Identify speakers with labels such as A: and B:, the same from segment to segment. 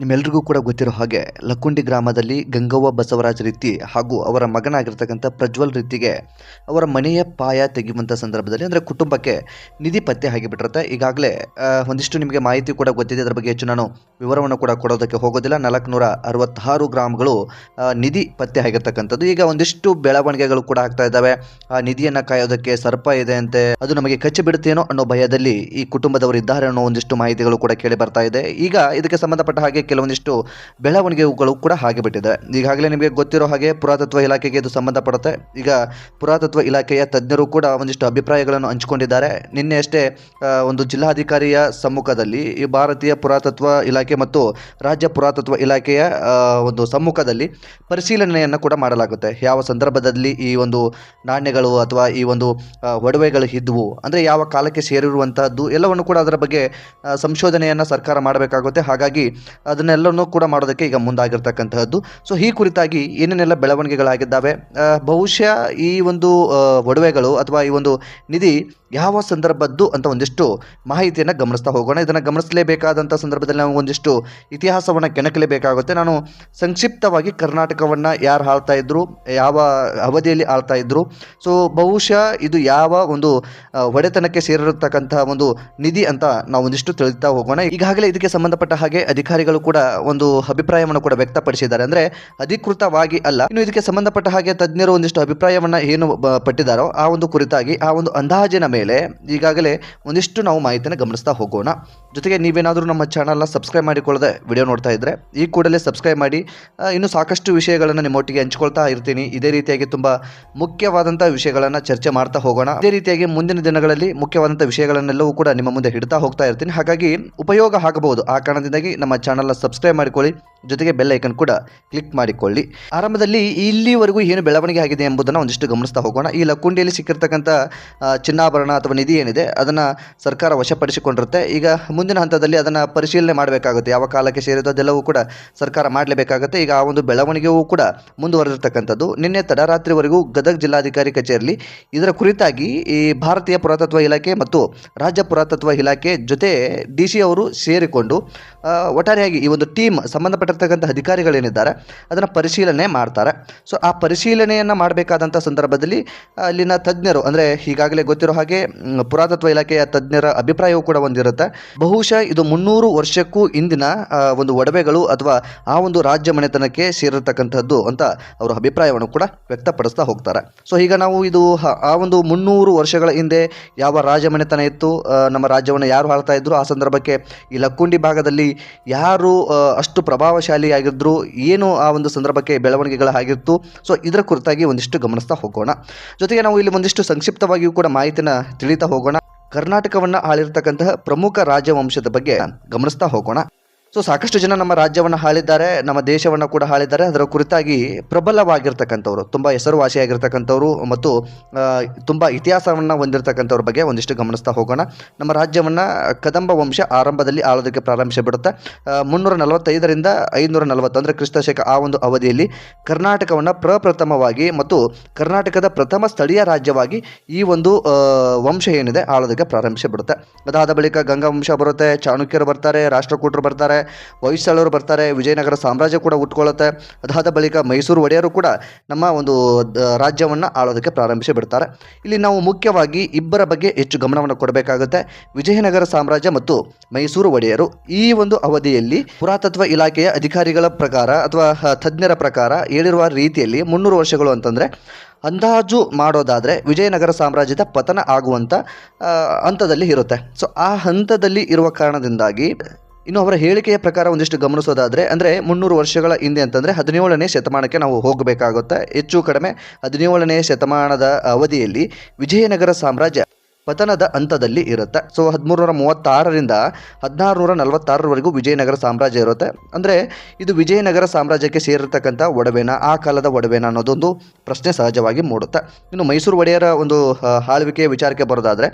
A: ನಿಮ್ಮೆಲ್ರಿಗೂ ಕೂಡ ಗೊತ್ತಿರೋ ಹಾಗೆ ಲಕ್ಕುಂಡಿ ಗ್ರಾಮದಲ್ಲಿ ಗಂಗವ್ವ ಬಸವರಾಜ್ ರೀತಿ ಹಾಗೂ ಅವರ ಮಗನಾಗಿರ್ತಕ್ಕಂಥ ಪ್ರಜ್ವಲ್ ರೀತಿಗೆ ಅವರ ಮನೆಯ ಪಾಯ ತೆಗೆಯುವಂಥ ಸಂದರ್ಭದಲ್ಲಿ ಅಂದರೆ ಕುಟುಂಬಕ್ಕೆ ನಿಧಿ ಪತ್ತೆ ಆಗಿಬಿಟ್ಟಿರುತ್ತೆ. ಈಗಾಗಲೇ ಒಂದಿಷ್ಟು ನಿಮಗೆ ಮಾಹಿತಿ ಕೂಡ ಗೊತ್ತಿದೆ. ಅದರ ಬಗ್ಗೆ ಹೆಚ್ಚು ನಾನು ವಿವರವನ್ನು ಕೂಡ ಕೊಡೋದಕ್ಕೆ ಹೋಗೋದಿಲ್ಲ. ನಾಲ್ಕುನೂರ ಅರವತ್ತಾರು ಗ್ರಾಮ್ಗಳು ನಿಧಿ ಪತ್ತೆ ಆಗಿರ್ತಕ್ಕಂಥದ್ದು. ಈಗ ಒಂದಿಷ್ಟು ಬೆಳವಣಿಗೆಗಳು ಕೂಡ ಆಗ್ತಾ ಇದ್ದಾವೆ. ಆ, ನಿಧಿಯನ್ನು ಕಾಯೋದಕ್ಕೆ ಸರ್ಪ ಇದೆ ಅಂತೆ, ಅದು ನಮಗೆ ಕಚ್ಚಿ ಬಿಡುತ್ತೇನೋ ಅನ್ನೋ ಭಯದಲ್ಲಿ ಈ ಕುಟುಂಬದವರು ಇದ್ದಾರೆ ಅನ್ನೋ ಒಂದಿಷ್ಟು ಮಾಹಿತಿಗಳು ಕೂಡ ಕೇಳಿ ಬರ್ತಾ ಇದೆ. ಈಗ ಇದಕ್ಕೆ ಸಂಬಂಧಪಟ್ಟ ಹಾಗೆ ಕೆಲವೊಂದಿಷ್ಟು ಬೆಳವಣಿಗೆಗಳು ಕೂಡ ಹಾಗೆ ಬಿಟ್ಟಿದೆ ಈಗಾಗಲೇ ನಿಮಗೆ ಗೊತ್ತಿರೋ ಹಾಗೆ ಪುರಾತತ್ವ ಇಲಾಖೆಗೆ ಇದು ಸಂಬಂಧಪಡುತ್ತೆ. ಈಗ ಪುರಾತತ್ವ ಇಲಾಖೆಯ ತಜ್ಞರು ಕೂಡ ಒಂದಿಷ್ಟು ಅಭಿಪ್ರಾಯಗಳನ್ನು ಹಂಚಿಕೊಂಡಿದ್ದಾರೆ. ನಿನ್ನೆ ಅಷ್ಟೇ ಒಂದು ಜಿಲ್ಲಾಧಿಕಾರಿಯ ಸಮ್ಮುಖದಲ್ಲಿ ಈ ಭಾರತೀಯ ಪುರಾತತ್ವ ಇಲಾಖೆ ಮತ್ತು ರಾಜ್ಯ ಪುರಾತತ್ವ ಇಲಾಖೆಯ ಒಂದು ಸಮ್ಮುಖದಲ್ಲಿ ಪರಿಶೀಲನೆಯನ್ನು ಕೂಡ ಮಾಡಲಾಗುತ್ತೆ. ಯಾವ ಸಂದರ್ಭದಲ್ಲಿ ಈ ಒಂದು ನಾಣ್ಯಗಳು ಅಥವಾ ಈ ಒಂದು ಒಡವೆಗಳು ಇದ್ವು, ಅಂದರೆ ಯಾವ ಕಾಲಕ್ಕೆ ಸೇರಿರುವಂತಹದ್ದು ಎಲ್ಲವನ್ನು ಕೂಡ ಅದರ ಬಗ್ಗೆ ಸಂಶೋಧನೆಯನ್ನು ಸರ್ಕಾರ ಮಾಡಬೇಕಾಗುತ್ತೆ. ಹಾಗಾಗಿ ಅದನ್ನೆಲ್ಲನೂ ಕೂಡ ಮಾಡೋದಕ್ಕೆ ಈಗ ಮುಂದಾಗಿರ್ತಕ್ಕಂತಹದ್ದು. ಸೊ ಈ ಕುರಿತಾಗಿ ಏನೇನೆಲ್ಲ ಬೆಳವಣಿಗೆಗಳಾಗಿದ್ದಾವೆ? ಬಹುಶಃ ಈ ಒಂದು ಒಡವೆಗಳು ಅಥವಾ ಈ ಒಂದು ನಿಧಿ ಯಾವ ಸಂದರ್ಭದ್ದು ಅಂತ ಒಂದಿಷ್ಟು ಮಾಹಿತಿಯನ್ನು ಗಮನಿಸ್ತಾ ಹೋಗೋಣ. ಇದನ್ನು ಗಮನಿಸಲೇಬೇಕಾದಂಥ ಸಂದರ್ಭದಲ್ಲಿ ನಾವು ಒಂದಿಷ್ಟು ಇತಿಹಾಸವನ್ನು ಕೆಣಕಲೇಬೇಕಾಗುತ್ತೆ. ನಾನು ಸಂಕ್ಷಿಪ್ತವಾಗಿ ಕರ್ನಾಟಕವನ್ನು ಯಾರು ಆಳ್ತಾ ಇದ್ದರು ಯಾವ ಅವಧಿಯಲ್ಲಿ ಆಳ್ತಾ ಇದ್ದರು ಸೊ ಬಹುಶಃ ಇದು ಯಾವ ಒಂದು ಒಡೆತನಕ್ಕೆ ಸೇರಿರತಕ್ಕಂತಹ ಒಂದು ನಿಧಿ ಅಂತ ನಾವು ಒಂದಿಷ್ಟು ತಿಳಿತಾ ಹೋಗೋಣ. ಈಗಾಗಲೇ ಇದಕ್ಕೆ ಸಂಬಂಧಪಟ್ಟ ಹಾಗೆ ಅಧಿಕಾರಿಗಳು ಕೂಡ ಒಂದು ಅಭಿಪ್ರಾಯವನ್ನು ಕೂಡ ವ್ಯಕ್ತಪಡಿಸಿದ್ದಾರೆ. ಅಂದ್ರೆ ಅಧಿಕೃತವಾಗಿ ಅಲ್ಲ. ಇನ್ನು ಇದಕ್ಕೆ ಸಂಬಂಧಪಟ್ಟ ಹಾಗೆ ತಜ್ಞರು ಒಂದಿಷ್ಟು ಅಭಿಪ್ರಾಯವನ್ನ ಏನು ಪಟ್ಟಿದ್ದಾರೋ ಆ ಒಂದು ಕುರಿತಾಗಿ, ಆ ಒಂದು ಅಂದಾಜಿನ ಮೇಲೆ ಈಗಾಗಲೇ ಒಂದಿಷ್ಟು ನಾವು ಮಾಹಿತಿಯನ್ನು ಗಮನಿಸ್ತಾ ಹೋಗೋಣ. ಜೊತೆಗೆ ನೀವೇನಾದರೂ ನಮ್ಮ ಚಾನಲ್ನ ಸಬ್ಸ್ಕ್ರೈಬ್ ಮಾಡಿಕೊಳ್ಳದೆ ವಿಡಿಯೋ ನೋಡ್ತಾ ಇದ್ರೆ, ಈ ಕೂಡಲೇ ಸಬ್ಸ್ಕ್ರೈಬ್ ಮಾಡಿ ಇನ್ನು ಸಾಕಷ್ಟು ವಿಷಯಗಳನ್ನು ನಿಮ್ಮೊಟ್ಟಿಗೆ ಹಂಚ್ಕೊಳ್ತಾ ಇರ್ತೀನಿ. ಇದೇ ರೀತಿಯಾಗಿ ತುಂಬ ಮುಖ್ಯವಾದಂಥ ವಿಷಯಗಳನ್ನು ಚರ್ಚೆ ಮಾಡ್ತಾ ಹೋಗೋಣ. ಇದೇ ರೀತಿಯಾಗಿ ಮುಂದಿನ ದಿನಗಳಲ್ಲಿ ಮುಖ್ಯವಾದಂಥ ವಿಷಯಗಳನ್ನೆಲ್ಲವೂ ಕೂಡ ನಿಮ್ಮ ಮುಂದೆ ಹಿಡ್ತಾ ಹೋಗ್ತಾ ಇರ್ತೀನಿ. ಹಾಗಾಗಿ ಉಪಯೋಗ ಆಗಬಹುದು ಆ ಕಾರಣದಿಂದಾಗಿ ನಮ್ಮ ಚಾನಲ್ನ ಸಬ್ಸ್ಕ್ರೈಬ್ ಮಾಡಿಕೊಳ್ಳಿ. ಜೊತೆಗೆ ಬೆಲ್ ಐಕನ್ ಕೂಡ ಕ್ಲಿಕ್ ಮಾಡಿಕೊಳ್ಳಿ. ಆರಂಭದಲ್ಲಿ ಇಲ್ಲಿವರೆಗೂ ಏನು ಬೆಳವಣಿಗೆ ಆಗಿದೆ ಎಂಬುದನ್ನು ಒಂದಿಷ್ಟು ಗಮನಿಸ್ತಾ ಹೋಗೋಣ. ಈ ಲಕ್ಕುಂಡಿಯಲ್ಲಿ ಸಿಕ್ಕಿರ್ತಕ್ಕಂಥ ಚಿನ್ನಾಭರಣ ಅಥವಾ ನಿಧಿ ಏನಿದೆ, ಅದನ್ನು ಸರ್ಕಾರ ವಶಪಡಿಸಿಕೊಂಡಿರುತ್ತೆ. ಈಗ ಮುಂದಿನ ಹಂತದಲ್ಲಿ ಅದನ್ನು ಪರಿಶೀಲನೆ ಮಾಡಬೇಕಾಗುತ್ತೆ. ಯಾವ ಕಾಲಕ್ಕೆ ಸೇರಿದ್ದು ಅದೆಲ್ಲವೂ ಕೂಡ ಸರ್ಕಾರ ಮಾಡಲೇಬೇಕಾಗುತ್ತೆ. ಈಗ ಆ ಒಂದು ಬೆಳವಣಿಗೆಯೂ ಕೂಡ ಮುಂದುವರೆದಿರ್ತಕ್ಕಂಥದ್ದು. ನಿನ್ನೆ ತಡರಾತ್ರಿವರೆಗೂ ಗದಗ ಜಿಲ್ಲಾಧಿಕಾರಿ ಕಚೇರಿಯಲ್ಲಿ ಇದರ ಕುರಿತಾಗಿ ಈ ಭಾರತೀಯ ಪುರಾತತ್ವ ಇಲಾಖೆ ಮತ್ತು ರಾಜ್ಯ ಪುರಾತತ್ವ ಇಲಾಖೆ ಜೊತೆ ಡಿ ಸಿ ಅವರು ಸೇರಿಕೊಂಡು ಒಟ್ಟಾರೆಯಾಗಿ ಈ ಒಂದು ಟೀಮ್ ಸಂಬಂಧಪಟ್ಟಿರ್ತಕ್ಕಂಥ ಅಧಿಕಾರಿಗಳೇನಿದ್ದಾರೆ, ಅದನ್ನು ಪರಿಶೀಲನೆ ಮಾಡ್ತಾರೆ. ಸೊ ಆ ಪರಿಶೀಲನೆಯನ್ನು ಮಾಡಬೇಕಾದಂಥ ಸಂದರ್ಭದಲ್ಲಿ, ಅಲ್ಲಿನ ತಜ್ಞರು, ಅಂದರೆ ಈಗಾಗಲೇ ಗೊತ್ತಿರೋ ಹಾಗೆ ಪುರಾತತ್ವ ಇಲಾಖೆಯ ತಜ್ಞರ ಅಭಿಪ್ರಾಯವೂ ಕೂಡ ಒಂದಿರುತ್ತೆ. ಬಹುಶಃ ಇದು ಮುನ್ನೂರು ವರ್ಷಕ್ಕೂ ಇಂದಿನ ಒಂದು ಒಡವೆಗಳು ಅಥವಾ ಆ ಒಂದು ರಾಜ್ಯ ಮನೆತನಕ್ಕೆ ಸೇರಿರತಕ್ಕಂಥದ್ದು ಅಂತ ಅವರ ಅಭಿಪ್ರಾಯವನ್ನು ಕೂಡ ವ್ಯಕ್ತಪಡಿಸ್ತಾ ಹೋಗ್ತಾರೆ. ಸೊ ಈಗ ನಾವು ಇದು ಆ ಒಂದು ಮುನ್ನೂರು ವರ್ಷಗಳ ಹಿಂದೆ ಯಾವ ರಾಜ ಮನೆತನ ಇತ್ತು ನಮ್ಮ ರಾಜ್ಯವನ್ನು ಯಾರು ಆಳ್ತಾ ಇದ್ರು, ಆ ಸಂದರ್ಭಕ್ಕೆ ಈ ಲಕ್ಕುಂಡಿ ಭಾಗದಲ್ಲಿ ಯಾರು ಅಷ್ಟು ಪ್ರಭಾವಶಾಲಿಯಾಗಿದ್ದರು ಏನು ಆ ಒಂದು ಸಂದರ್ಭಕ್ಕೆ ಬೆಳವಣಿಗೆಗಳಾಗಿತ್ತು ಸೊ ಇದರ ಕುರಿತಾಗಿ ಒಂದಿಷ್ಟು ಗಮನಿಸ್ತಾ ಹೋಗೋಣ. ಜೊತೆಗೆ ನಾವು ಇಲ್ಲಿ ಒಂದಿಷ್ಟು ಸಂಕ್ಷಿಪ್ತವಾಗಿಯೂ ಕೂಡ ಮಾಹಿತಿನ ತಿಳಿತಾ ಹೋಗೋಣ. ಕರ್ನಾಟಕವನ್ನು ಆಳಿರ್ತಕ್ಕಂತಹ ಪ್ರಮುಖ ರಾಜವಂಶದ ಬಗ್ಗೆ ಗಮನಿಸ್ತಾ ಹೋಗೋಣ. ಸೊ ಸಾಕಷ್ಟು ಜನ ನಮ್ಮ ರಾಜ್ಯವನ್ನು ಹಾಳಿದ್ದಾರೆ, ನಮ್ಮ ದೇಶವನ್ನು ಕೂಡ ಹಾಳಿದ್ದಾರೆ. ಅದರ ಕುರಿತಾಗಿ ಪ್ರಬಲವಾಗಿರ್ತಕ್ಕಂಥವ್ರು, ತುಂಬ ಹೆಸರುವಾಸಿಯಾಗಿರ್ತಕ್ಕಂಥವ್ರು ಮತ್ತು ತುಂಬ ಇತಿಹಾಸವನ್ನು ಹೊಂದಿರತಕ್ಕಂಥವ್ರ ಬಗ್ಗೆ ಒಂದಿಷ್ಟು ಗಮನಿಸ್ತಾ ಹೋಗೋಣ. ನಮ್ಮ ರಾಜ್ಯವನ್ನು ಕದಂಬ ವಂಶ ಆರಂಭದಲ್ಲಿ ಆಳೋದಕ್ಕೆ ಪ್ರಾರಂಭಿಸಿಬಿಡುತ್ತೆ ಬಿಡುತ್ತೆ. ಮುನ್ನೂರ ನಲವತ್ತೈದರಿಂದ ಐನೂರ ನಲವತ್ತು ಅಂದರೆ ಕ್ರಿಸ್ತಶಕ ಆ ಒಂದು ಅವಧಿಯಲ್ಲಿ ಕರ್ನಾಟಕವನ್ನು ಪ್ರಪ್ರಥಮವಾಗಿ ಮತ್ತು ಕರ್ನಾಟಕದ ಪ್ರಥಮ ಸ್ಥಳೀಯ ರಾಜ್ಯವಾಗಿ ಈ ಒಂದು ವಂಶ ಏನಿದೆ ಆಳೋದಕ್ಕೆ ಪ್ರಾರಂಭಿಸಿಬಿಡುತ್ತೆ ಅದಾದ ಬಳಿಕ ಗಂಗಾ ವಂಶ ಬರುತ್ತೆ, ಚಾಣಕ್ಯರು ಬರ್ತಾರೆ, ರಾಷ್ಟ್ರಕೂಟರು ಬರ್ತಾರೆ ಹೊಯ್ಸಳರು ಬರ್ತಾರೆ, ವಿಜಯನಗರ ಸಾಮ್ರಾಜ್ಯ ಕೂಡ ಹುಟ್ಕೊಳ್ಳುತ್ತೆ ಅದಾದ ಬಳಿಕ ಮೈಸೂರು ಒಡೆಯರು ಕೂಡ ನಮ್ಮ ಒಂದು ರಾಜ್ಯವನ್ನು ಆಳೋದಕ್ಕೆ ಪ್ರಾರಂಭಿಸಿ ಬಿಡ್ತಾರೆ. ಇಲ್ಲಿ ನಾವು ಮುಖ್ಯವಾಗಿ ಇಬ್ಬರ ಬಗ್ಗೆ ಹೆಚ್ಚು ಗಮನವನ್ನು ಕೊಡಬೇಕಾಗುತ್ತೆ. ವಿಜಯನಗರ ಸಾಮ್ರಾಜ್ಯ ಮತ್ತು ಮೈಸೂರು ಒಡೆಯರು ಈ ಒಂದು ಅವಧಿಯಲ್ಲಿ ಪುರಾತತ್ವ ಇಲಾಖೆಯ ಅಧಿಕಾರಿಗಳ ಪ್ರಕಾರ ಅಥವಾ ತಜ್ಞರ ಪ್ರಕಾರ ಹೇಳಿರುವ ರೀತಿಯಲ್ಲಿ ಮುನ್ನೂರು ವರ್ಷಗಳು ಅಂತಂದರೆ, ಅಂದಾಜು ಮಾಡೋದಾದರೆ ವಿಜಯನಗರ ಸಾಮ್ರಾಜ್ಯದ ಪತನ ಆಗುವಂಥ ಹಂತದಲ್ಲಿ ಇರುತ್ತೆ. ಸೊ ಆ ಹಂತದಲ್ಲಿ ಇರುವ ಕಾರಣದಿಂದಾಗಿ ಇನ್ನು ಅವರ ಹೇಳಿಕೆಯ ಪ್ರಕಾರ ಒಂದಿಷ್ಟು ಗಮನಿಸೋದಾದರೆ, ಅಂದರೆ ಮುನ್ನೂರು ವರ್ಷಗಳ ಹಿಂದೆ ಅಂತಂದರೆ ಹದಿನೇಳನೇ ಶತಮಾನಕ್ಕೆ ನಾವು ಹೋಗಬೇಕಾಗುತ್ತೆ. ಹೆಚ್ಚು ಕಡಿಮೆ ಹದಿನೇಳನೇ ಶತಮಾನದ ಅವಧಿಯಲ್ಲಿ ವಿಜಯನಗರ ಸಾಮ್ರಾಜ್ಯ ಪತನದ ಹಂತದಲ್ಲಿ ಇರುತ್ತೆ. ಸೊ ಹದಿಮೂರುನೂರ ಮೂವತ್ತಾರರಿಂದ ಹದಿನಾರು ನೂರ ನಲವತ್ತಾರರವರೆಗೂ ವಿಜಯನಗರ ಸಾಮ್ರಾಜ್ಯ ಇರುತ್ತೆ. ಅಂದರೆ ಇದು ವಿಜಯನಗರ ಸಾಮ್ರಾಜ್ಯಕ್ಕೆ ಸೇರಿರ್ತಕ್ಕಂಥ ಒಡವೆನ ಆ ಕಾಲದ ಒಡವೆನ ಅನ್ನೋದೊಂದು ಪ್ರಶ್ನೆ ಸಹಜವಾಗಿ ಮೂಡುತ್ತೆ. ಇನ್ನು ಮೈಸೂರು ಒಡೆಯರ ಒಂದು ಆಳ್ವಿಕೆಯ ವಿಚಾರಕ್ಕೆ ಬರೋದಾದರೆ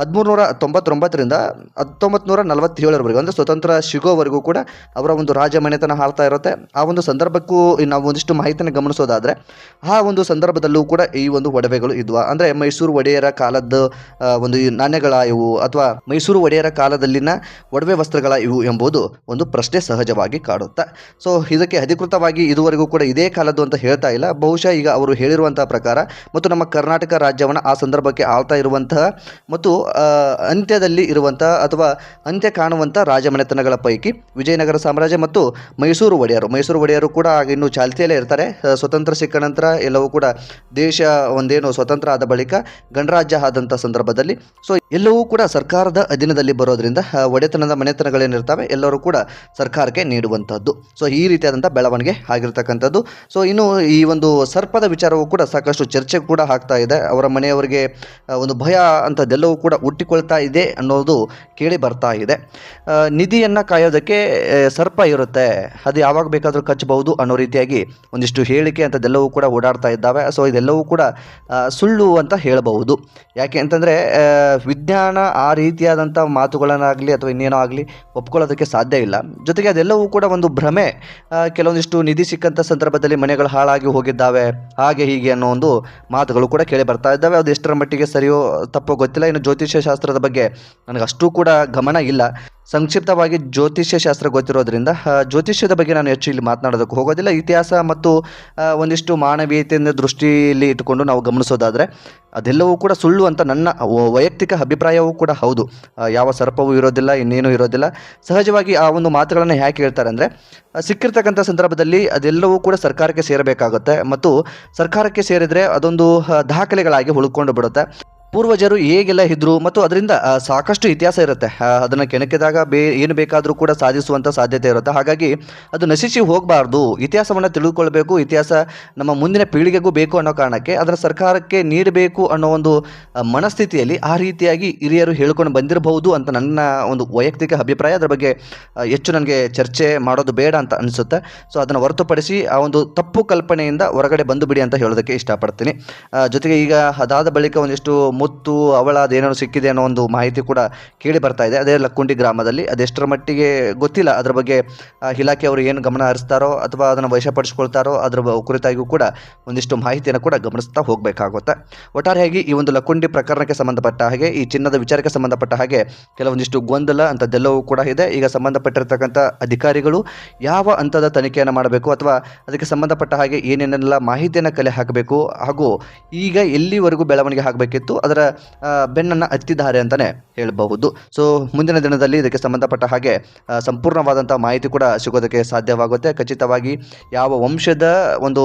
A: ಹದಿಮೂರು ನೂರ ತೊಂಬತ್ತೊಂಬತ್ತರಿಂದ ಹತ್ತೊಂಬತ್ತು ನೂರ ನಲವತ್ತೇಳರವರೆಗೂ ಅಂದರೆ ಸ್ವತಂತ್ರ ಸಿಗೋವರೆಗೂ ಕೂಡ ಅವರ ಒಂದು ರಾಜಮನೆತನ ಹಾಳ್ತಾ ಇರುತ್ತೆ. ಆ ಒಂದು ಸಂದರ್ಭಕ್ಕೂ ನಾವು ಒಂದಿಷ್ಟು ಮಾಹಿತಿಯನ್ನು ಗಮನಿಸೋದಾದರೆ ಆ ಒಂದು ಸಂದರ್ಭದಲ್ಲೂ ಕೂಡ ಈ ಒಂದು ಒಡವೆಗಳು ಇದ್ವಾ. ಅಂದರೆ ಮೈಸೂರು ಒಡೆಯರ ಕಾಲದ ಆ, ಒಂದು ನಾಣ್ಯಗಳ ಇವು ಅಥವಾ ಮೈಸೂರು ಒಡೆಯರ ಕಾಲದಲ್ಲಿನ ಒಡವೆ ವಸ್ತ್ರಗಳ ಇವು ಎಂಬುದು ಒಂದು ಪ್ರಶ್ನೆ ಸಹಜವಾಗಿ ಕಾಡುತ್ತಾ. ಸೊ ಇದಕ್ಕೆ ಅಧಿಕೃತವಾಗಿ ಇದುವರೆಗೂ ಕೂಡ ಇದೇ ಕಾಲದ್ದು ಅಂತ ಹೇಳ್ತಾ ಇಲ್ಲ. ಬಹುಶಃ ಈಗ ಅವರು ಹೇಳಿರುವಂತಹ ಪ್ರಕಾರ ಮತ್ತು ನಮ್ಮ ಕರ್ನಾಟಕ ರಾಜ್ಯವನ್ನು ಆ ಸಂದರ್ಭಕ್ಕೆ ಆಳ್ತಾ ಇರುವಂತಹ ಮತ್ತು ಅಂತ್ಯದಲ್ಲಿ ಇರುವಂತಹ ಅಥವಾ ಅಂತ್ಯ ಕಾಣುವಂಥ ರಾಜಮನೆತನಗಳ ಪೈಕಿ ವಿಜಯನಗರ ಸಾಮ್ರಾಜ್ಯ ಮತ್ತು ಮೈಸೂರು ಒಡೆಯರು. ಮೈಸೂರು ಒಡೆಯರು ಕೂಡ ಇನ್ನೂ ಚಾಲ್ತಿಯಲ್ಲೇ ಇರ್ತಾರೆ. ಸ್ವತಂತ್ರ ಸಿಕ್ಕ ನಂತರ ಎಲ್ಲವೂ ಕೂಡ ದೇಶ ಒಂದೇನು ಸ್ವತಂತ್ರ ಆದ ಬಳಿಕ ಗಣರಾಜ್ಯ ಆದಂಥ ಸಂದರ್ಭದಲ್ಲಿ ಸೊ ಎಲ್ಲವೂ ಕೂಡ ಸರ್ಕಾರದ ಅಧೀನದಲ್ಲಿ ಬರೋದ್ರಿಂದ ಒಡೆತನದ ಮನೆತನಗಳೇನಿರ್ತವೆ, ಎಲ್ಲರೂ ಕೂಡ ಸರ್ಕಾರಕ್ಕೆ ನೀಡುವಂಥದ್ದು. ಸೊ ಈ ರೀತಿಯಾದಂಥ ಬೆಳವಣಿಗೆ ಆಗಿರ್ತಕ್ಕಂಥದ್ದು. ಸೊ ಇನ್ನು ಈ ಒಂದು ಸರ್ಪದ ವಿಚಾರವೂ ಕೂಡ ಸಾಕಷ್ಟು ಚರ್ಚೆ ಕೂಡ ಆಗ್ತಾ ಇದೆ. ಅವರ ಮನೆಯವರಿಗೆ ಒಂದು ಭಯ ಅಂಥದ್ದೆಲ್ಲವೂ ಕೂಡ ಹುಟ್ಟಿಕೊಳ್ತಾ ಇದೆ ಅನ್ನೋದು ಕೇಳಿ ಬರ್ತಾ ಇದೆ. ನಿಧಿಯನ್ನು ಕಾಯೋದಕ್ಕೆ ಸರ್ಪ ಇರುತ್ತೆ. ಅದು ಯಾವಾಗ ಬೇಕಾದರೂ ಕಚ್ಚಬಹುದು ಅನ್ನೋ ರೀತಿಯಾಗಿ ಒಂದಿಷ್ಟು ಹೇಳಿಕೆ ಅಂಥದ್ದೆಲ್ಲವೂ ಕೂಡ ಓಡಾಡ್ತಾ ಇದ್ದಾವೆ. ಸೊ ಇದೆಲ್ಲವೂ ಕೂಡ ಸುಳ್ಳು ಅಂತ ಹೇಳಬಹುದು. ಯಾಕೆ ಅಂತಂದರೆ ವಿಜ್ಞಾನ ಆ ರೀತಿಯಾದಂಥ ಮಾತುಗಳನ್ನಾಗಲಿ ಅಥವಾ ಇನ್ನೇನೋ ಆಗಲಿ ಒಪ್ಕೊಳ್ಳೋದಕ್ಕೆ ಸಾಧ್ಯ ಇಲ್ಲ. ಜೊತೆಗೆ ಅದೆಲ್ಲವೂ ಕೂಡ ಒಂದು ಭ್ರಮೆ. ಕೆಲವೊಂದಿಷ್ಟು ನಿಧಿ ಸಿಕ್ಕಂಥ ಸಂದರ್ಭದಲ್ಲಿ ಮನೆಗಳು ಹಾಳಾಗಿ ಹೋಗಿದ್ದಾವೆ. ಹಾಗೆ ಹೀಗೆ ಅನ್ನೋ ಒಂದು ಮಾತುಗಳು ಕೂಡ ಕೇಳಿ ಬರ್ತಾ ಇದ್ದಾವೆ. ಅದು ಎಷ್ಟರ ಮಟ್ಟಿಗೆ ಸರಿಯೋ ತಪ್ಪೋ ಗೊತ್ತಿಲ್ಲ. ಇನ್ನು ಜ್ಯೋತಿಷ್ಯ ಶಾಸ್ತ್ರದ ಬಗ್ಗೆ ನನಗೆ ಅಷ್ಟು ಕೂಡ ಗಮನ ಇಲ್ಲ. ಸಂಕ್ಷಿಪ್ತವಾಗಿ ಜ್ಯೋತಿಷ್ಯ ಶಾಸ್ತ್ರ ಗೊತ್ತಿರೋದ್ರಿಂದ ಜ್ಯೋತಿಷ್ಯದ ಬಗ್ಗೆ ನಾನು ಹೆಚ್ಚು ಇಲ್ಲಿ ಮಾತನಾಡೋದಕ್ಕೆ ಹೋಗೋದಿಲ್ಲ. ಇತಿಹಾಸ ಮತ್ತು ಒಂದಿಷ್ಟು ಮಾನವೀಯತೆಯಿಂದ ದೃಷ್ಟಿಯಲ್ಲಿ ಇಟ್ಟುಕೊಂಡು ನಾವು ಗಮನಿಸೋದಾದರೆ, ಅದೆಲ್ಲವೂ ಕೂಡ ಸುಳ್ಳು ಅಂತ ನನ್ನ ವೈಯಕ್ತಿಕ ಅಭಿಪ್ರಾಯವೂ ಕೂಡ ಹೌದು. ಯಾವ ಸರ್ಪವೂ ಇರೋದಿಲ್ಲ, ಇನ್ನೇನೂ ಇರೋದಿಲ್ಲ. ಸಹಜವಾಗಿ ಆ ಒಂದು ಮಾತುಗಳನ್ನು ಯಾಕೆ ಹೇಳ್ತಾರೆ ಅಂದರೆ ಸಿಕ್ಕಿರ್ತಕ್ಕಂಥ ಸಂದರ್ಭದಲ್ಲಿ ಅದೆಲ್ಲವೂ ಕೂಡ ಸರ್ಕಾರಕ್ಕೆ ಸೇರಬೇಕಾಗುತ್ತೆ. ಮತ್ತು ಸರ್ಕಾರಕ್ಕೆ ಸೇರಿದರೆ ಅದೊಂದು ದಾಖಲೆಗಳಾಗಿ ಉಳ್ಕೊಂಡು ಬಿಡುತ್ತೆ. ಪೂರ್ವಜರು ಹೇಗೆಲ್ಲ ಇದ್ರು ಮತ್ತು ಅದರಿಂದ ಸಾಕಷ್ಟು ಇತಿಹಾಸ ಇರುತ್ತೆ. ಅದನ್ನು ಕೆಣಕಿದಾಗ ಬೇ, ಏನು ಬೇಕಾದರೂ ಕೂಡ ಸಾಧಿಸುವಂಥ ಸಾಧ್ಯತೆ ಇರುತ್ತೆ. ಹಾಗಾಗಿ ಅದು ನಶಿಸಿ ಹೋಗಬಾರ್ದು. ಇತಿಹಾಸವನ್ನು ತಿಳಿದುಕೊಳ್ಬೇಕು ಇತಿಹಾಸ ನಮ್ಮ ಮುಂದಿನ ಪೀಳಿಗೆಗೂ ಬೇಕು ಅನ್ನೋ ಕಾರಣಕ್ಕೆ ಅದರ ಸರ್ಕಾರಕ್ಕೆ ನೀಡಬೇಕು ಅನ್ನೋ ಒಂದು ಮನಸ್ಥಿತಿಯಲ್ಲಿ ಆ ರೀತಿಯಾಗಿ ಹಿರಿಯರು ಹೇಳ್ಕೊಂಡು ಬಂದಿರಬಹುದು ಅಂತ ನನ್ನ ಒಂದು ವೈಯಕ್ತಿಕ ಅಭಿಪ್ರಾಯ. ಅದರ ಬಗ್ಗೆ ಹೆಚ್ಚು ನನಗೆ ಚರ್ಚೆ ಮಾಡೋದು ಬೇಡ ಅಂತ ಅನಿಸುತ್ತೆ. ಸೊ, ಅದನ್ನು ಹೊರತುಪಡಿಸಿ ಆ ಒಂದು ತಪ್ಪು ಕಲ್ಪನೆಯಿಂದ ಹೊರಗಡೆ ಬಂದು ಬಿಡಿ ಅಂತ ಹೇಳೋದಕ್ಕೆ ಇಷ್ಟಪಡ್ತೀನಿ. ಜೊತೆಗೆ ಈಗ ಅದಾದ ಬಳಿಕ ಒಂದಿಷ್ಟು ಮುತ್ತು, ಅವಳ ಅದೇನೋ ಸಿಕ್ಕಿದೆ ಅನ್ನೋ ಒಂದು ಮಾಹಿತಿ ಕೂಡ ಕೇಳಿ ಬರ್ತಾ ಇದೆ. ಅದೇ ಲಕ್ಕುಂಡಿ ಗ್ರಾಮದಲ್ಲಿ. ಅದೆಷ್ಟರ ಮಟ್ಟಿಗೆ ಗೊತ್ತಿಲ್ಲ. ಅದರ ಬಗ್ಗೆ ಇಲಾಖೆ ಅವರು ಏನು ಗಮನ ಹರಿಸ್ತಾರೋ ಅಥವಾ ಅದನ್ನು ವಶಪಡಿಸ್ಕೊಳ್ತಾರೋ ಅದರ ಕುರಿತಾಗಿಯೂ ಕೂಡ ಒಂದಿಷ್ಟು ಮಾಹಿತಿಯನ್ನು ಕೂಡ ಗಮನಿಸ್ತಾ ಹೋಗಬೇಕಾಗುತ್ತೆ. ಒಟ್ಟಾರೆಯಾಗಿ ಈ ಒಂದು ಲಕ್ಕುಂಡಿ ಪ್ರಕರಣಕ್ಕೆ ಸಂಬಂಧಪಟ್ಟ ಹಾಗೆ, ಈ ಚಿನ್ನದ ವಿಚಾರಕ್ಕೆ ಸಂಬಂಧಪಟ್ಟ ಹಾಗೆ ಕೆಲವೊಂದಿಷ್ಟು ಗೊಂದಲ ಅಂಥದ್ದೆಲ್ಲವೂ ಕೂಡ ಇದೆ. ಈಗ ಸಂಬಂಧಪಟ್ಟಿರ್ತಕ್ಕಂಥ ಅಧಿಕಾರಿಗಳು ಯಾವ ಹಂತದ ತನಿಖೆಯನ್ನು ಮಾಡಬೇಕು ಅಥವಾ ಅದಕ್ಕೆ ಸಂಬಂಧಪಟ್ಟ ಹಾಗೆ ಏನೇನೆಲ್ಲ ಮಾಹಿತಿಯನ್ನು ಕಲೆ ಹಾಕಬೇಕು, ಹಾಗೂ ಈಗ ಎಲ್ಲಿವರೆಗೂ ಬೆಳವಣಿಗೆ ಆಗಬೇಕಿತ್ತು ಅದರ ಬೆನ್ನನ್ನು ಹತ್ತಿದ್ದಾರೆ ಅಂತಲೇ ಹೇಳಬಹುದು. ಸೊ ಮುಂದಿನ ದಿನದಲ್ಲಿ ಇದಕ್ಕೆ ಸಂಬಂಧಪಟ್ಟ ಹಾಗೆ ಸಂಪೂರ್ಣವಾದಂಥ ಮಾಹಿತಿ ಕೂಡ ಸಿಗೋದಕ್ಕೆ ಸಾಧ್ಯವಾಗುತ್ತೆ. ಖಚಿತವಾಗಿ ಯಾವ ವಂಶದ ಒಂದು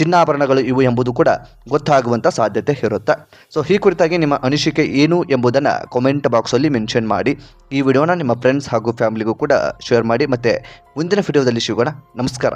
A: ಚಿನ್ನಾಭರಣಗಳು ಇವು ಎಂಬುದು ಕೂಡ ಗೊತ್ತಾಗುವಂಥ ಸಾಧ್ಯತೆ ಇರುತ್ತೆ. ಸೊ ಈ ಕುರಿತಾಗಿ ನಿಮ್ಮ ಅನಿಸಿಕೆ ಏನು ಎಂಬುದನ್ನು ಕಾಮೆಂಟ್ ಬಾಕ್ಸಲ್ಲಿ ಮೆನ್ಷನ್ ಮಾಡಿ. ಈ ವಿಡಿಯೋನ ನಿಮ್ಮ ಫ್ರೆಂಡ್ಸ್ ಹಾಗೂ ಫ್ಯಾಮಿಲಿಗೂ ಕೂಡ ಶೇರ್ ಮಾಡಿ. ಮತ್ತು ಮುಂದಿನ ವಿಡಿಯೋದಲ್ಲಿ ಸಿಗೋಣ. ನಮಸ್ಕಾರ.